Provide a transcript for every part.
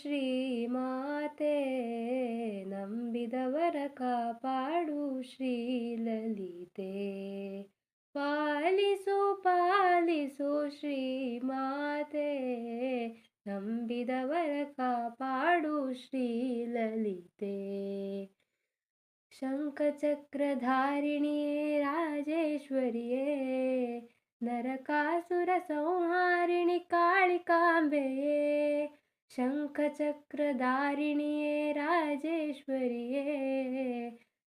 श्रीमाते नम्बिदवरका पाडुश्री ललिते पालिसु पालिसु श्री माते नम्बिदवरका पाडुश्री ललिते राजेश्वर्ये नरकासुरसंहारिणि कालिकाम्बे ಶಂಖಚಕ್ರಧಾರಿಣಿಯೇ ರಾಜೇಶ್ವರಿಯೇ,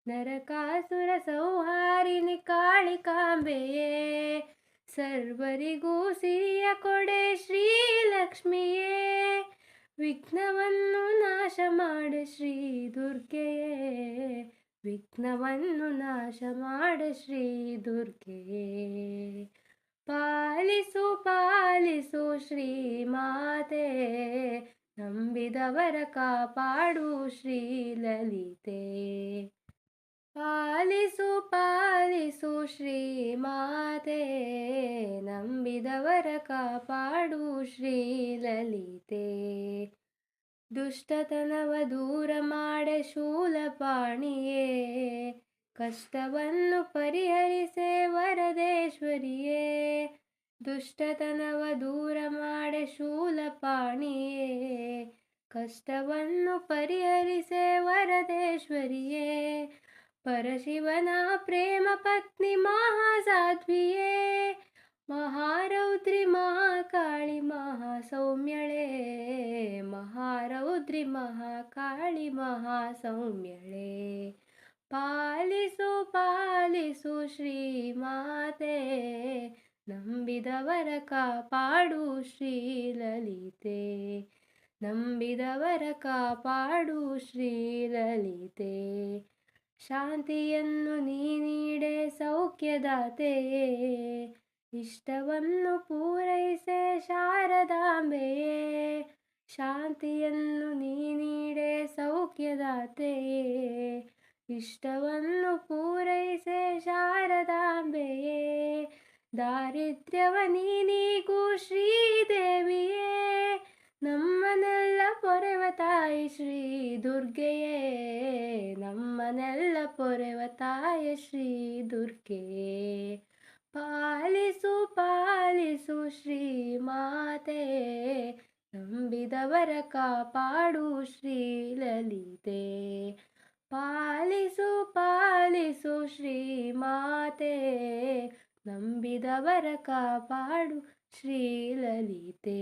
ನರಕಾಸುರ ಸಂಹಾರಿಣಿ ಕಾಳಿಕಾಂಬೆಯೇ, ಸರ್ವರಿಗೂ ಸಿರಿಯ ಕೊಡೆ ಶ್ರೀಲಕ್ಷ್ಮಿಯೇ, ವಿಘ್ನವನ್ನು ನಾಶ ಮಾಡ ಶ್ರೀ ದುರ್ಗೆಯೇ ವಿಘ್ನವನ್ನು ನಾಶ ಮಾಡ ಶ್ರೀ ದುರ್ಗೆಯೇ ಪಾಲಿಸು ಪಾಲಿಸು ಶ್ರೀ ಮಾತೆ ನಂಬಿದವರ ಕಾಪಾಡು ಶ್ರೀ ಲಲಿತೆ ಪಾಲಿಸು ಪಾಲಿಸು ಶ್ರೀ ಮಾತೆ. ನಂಬಿದವರ ಕಾಪಾಡು ಶ್ರೀ ಲಲಿತೆ ದುಷ್ಟತನವ ದೂರ ಮಾಡ ಶೂಲಪಾಣಿಯೇ ಕಷ್ಟವನ್ನು ಪರಿಹರಿಸೆ ವರದೇಶ್ವರಿಯೇ. ದುಷ್ಟತನವ ದೂರ ಮಾಡೆ ಶೂಲಪಾಣಿಯೇ ಕಷ್ಟವನ್ನು ಪರಿಹರಿಸೆ ವರದೇಶ್ವರಿಯೇ, ಪರಶಿವನ ಪ್ರೇಮ ಪತ್ನಿ ಮಹಾಸಾಧ್ವಿಯೇ, ಮಹಾರೌದ್ರಿ ಮಹಾಕಾಳಿ ಮಹಾಸೌಮ್ಯಳೇ, ಮಹಾರೌದ್ರಿ ಮಹಾಕಾಳಿ ಮಹಾಸೌಮ್ಯಳೇ. ಪಾಲಿಸು ಪಾಲಿಸು ಶ್ರೀ ಮಾತೆ ನಂಬಿದವರ ಕಾಪಾಡು ಶ್ರೀ ಲಲಿತೆ ನಂಬಿದವರ ಕಾಪಾಡು ಶ್ರೀ ಲಲಿತೆ ಶಾಂತಿಯನ್ನು ನೀ ನೀಡೆ ಸೌಖ್ಯದಾತೆಯೇ ಇಷ್ಟವನ್ನು ಪೂರೈಸೆ ಶಾರದಾಂಬೆಯೇ ಶಾಂತಿಯನ್ನು ನೀ ನೀಡೆ ಸೌಖ್ಯದಾತೆಯೇ ಇಷ್ಟವನ್ನು ಪೂರೈಸೆ ಶಾರದಾಂಬೆಯೇ. ದಾರಿದ್ರ್ಯವ ನೀನಿಗೂ ಶ್ರೀದೇವಿಯೇ, ನಮ್ಮನೆಲ್ಲ ಪೊರೆವ ತಾಯಿ ಶ್ರೀ ದುರ್ಗೆಯೇ, ನಮ್ಮನೆಲ್ಲ ಪೊರೆವ ತಾಯಿ ಶ್ರೀ ದುರ್ಗೆ. ಪಾಲಿಸು ಪಾಲಿಸು ಶ್ರೀ ಮಾತೆ, ನಂಬಿದವರ ಕಾಪಾಡು ಶ್ರೀ ಲಲಿತೆ. ಪಾಲಿಸು ಪಾಲಿಸು ಶ್ರೀ ಮಾತೆ ನಂಬಿದವರ ಕಾಪಾಡು ಶ್ರೀ ಲಲಿತೆ